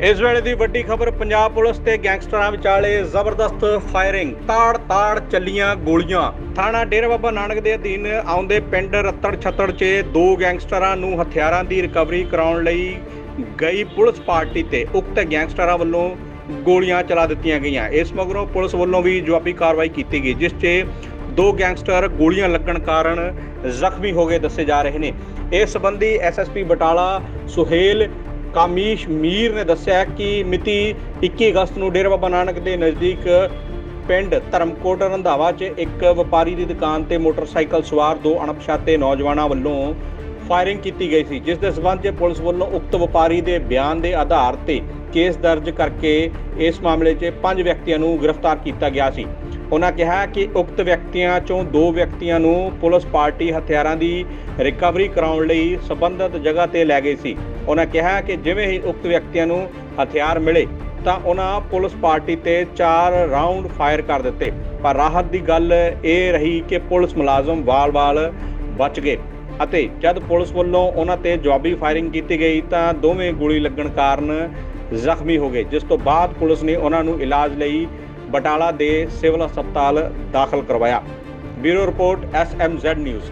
ਇਸ ਵੇਲੇ ਦੀ ਵੱਡੀ ਖਬਰ, ਪੰਜਾਬ ਪੁਲਿਸ ਤੇ ਗੈਂਗਸਟਰਾਂ ਵਿਚਾਲੇ ਜ਼ਬਰਦਸਤ ਫਾਇਰਿੰਗ। ਤਾੜ-ਤਾੜ ਚੱਲੀਆਂ ਗੋਲੀਆਂ। ਥਾਣਾ ਡੇਰਾ ਬਾਬਾ ਨਾਨਕ ਦੇ ਅਧੀਨ ਆਉਂਦੇ ਪਿੰਡ ਰੱਤੜ ਛੱਤੜ 'ਚ ਦੋ ਗੈਂਗਸਟਰਾਂ ਨੂੰ ਹਥਿਆਰਾਂ ਦੀ ਰਿਕਵਰੀ ਕਰਾਉਣ ਲਈ ਗਈ ਪੁਲਿਸ ਪਾਰਟੀ ਤੇ ਉਕਤ ਗੈਂਗਸਟਰਾਂ ਵੱਲੋਂ ਗੋਲੀਆਂ ਚਲਾ ਦਿੱਤੀਆਂ ਗਈਆਂ। ਇਸ ਮਗਰੋਂ ਪੁਲਿਸ ਵੱਲੋਂ ਵੀ ਜਵਾਬੀ ਕਾਰਵਾਈ ਕੀਤੀ ਗਈ, ਜਿਸ 'ਚ ਦੋ ਗੈਂਗਸਟਰ ਗੋਲੀਆਂ ਲੱਗਣ ਕਾਰਨ ਜ਼ਖਮੀ ਹੋ ਗਏ ਦੱਸੇ ਜਾ ਰਹੇ ਨੇ। ਇਸ ਸੰਬੰਧੀ ਐਸਐਸਪੀ ਬਟਾਲਾ ਸੁਹੇਲ ਕਾਮੀਸ਼ ਮੀਰ ਨੇ ਦੱਸਿਆ ਕਿ ਮਿਤੀ 21 ਅਗਸਤ ਨੂੰ ਡੇਰਾ ਬਾਬਾ ਨਾਨਕ ਦੇ ਨਜ਼ਦੀਕ ਪਿੰਡ ਧਰਮਕੋਟ ਰੰਧਾਵਾ 'ਚ ਇੱਕ ਵਪਾਰੀ ਦੀ ਦੁਕਾਨ ਤੇ ਮੋਟਰਸਾਈਕਲ ਸਵਾਰ ਦੋ ਅਣਪਛਾਤੇ ਨੌਜਵਾਨਾਂ ਵੱਲੋਂ ਫਾਇਰਿੰਗ ਕੀਤੀ ਗਈ ਸੀ, ਜਿਸ ਦੇ ਸਬੰਧ 'ਚ ਪੁਲਿਸ ਵੱਲੋਂ ਉਕਤ ਵਪਾਰੀ ਦੇ ਬਿਆਨ ਦੇ ਆਧਾਰ ਤੇ ਕੇਸ ਦਰਜ ਕਰਕੇ ਇਸ ਮਾਮਲੇ 'ਚ ਪੰਜ ਵਿਅਕਤੀਆਂ ਨੂੰ ਗ੍ਰਿਫਤਾਰ ਕੀਤਾ ਗਿਆ ਸੀ। ਉਹਨਾਂ ਕਿਹਾ ਕਿ ਉਕਤ ਵਿਅਕਤੀਆਂ 'ਚੋਂ ਦੋ ਵਿਅਕਤੀਆਂ ਨੂੰ ਪੁਲਿਸ ਪਾਰਟੀ ਹਥਿਆਰਾਂ ਦੀ ਰਿਕਵਰੀ ਕਰਾਉਣ ਲਈ ਸਬੰਧਤ ਜਗ੍ਹਾ ਤੇ ਲੈ ਗਈ ਸੀ। ਉਹਨਾਂ ਕਿਹਾ ਕਿ ਜਿਵੇਂ ਹੀ ਉਕਤ ਵਿਅਕਤੀਆਂ ਨੂੰ ਹਥਿਆਰ ਮਿਲੇ, ਤਾਂ ਉਹਨਾਂ ਪੁਲਿਸ ਪਾਰਟੀ ਤੇ 4 ਰਾਉਂਡ ਫਾਇਰ ਕਰ ਦਿੱਤੇ। ਪਰ ਰਾਹਤ ਦੀ ਗੱਲ ਇਹ ਰਹੀ ਕਿ ਪੁਲਿਸ ਮੁਲਾਜ਼ਮ ਵਾਲ-ਵਾਲ ਬਚ ਗਏ। ਅਤੇ ਜਦ ਪੁਲਿਸ ਵੱਲੋਂ ਉਹਨਾਂ ਤੇ ਜਵਾਬੀ ਫਾਇਰਿੰਗ ਕੀਤੀ ਗਈ ਤਾਂ ਦੋਵੇਂ ਗੋਲੀ ਲੱਗਣ ਕਾਰਨ ਜ਼ਖਮੀ ਹੋ ਗਏ, ਜਿਸ ਤੋਂ ਬਾਅਦ ਪੁਲਿਸ ਨੇ ਉਹਨਾਂ ਨੂੰ ਇਲਾਜ ਲਈ ਬਟਾਲਾ ਦੇ ਸਿਵਲ ਹਸਪਤਾਲ ਦਾਖਲ ਕਰਵਾਇਆ। Bureau report SMZ news.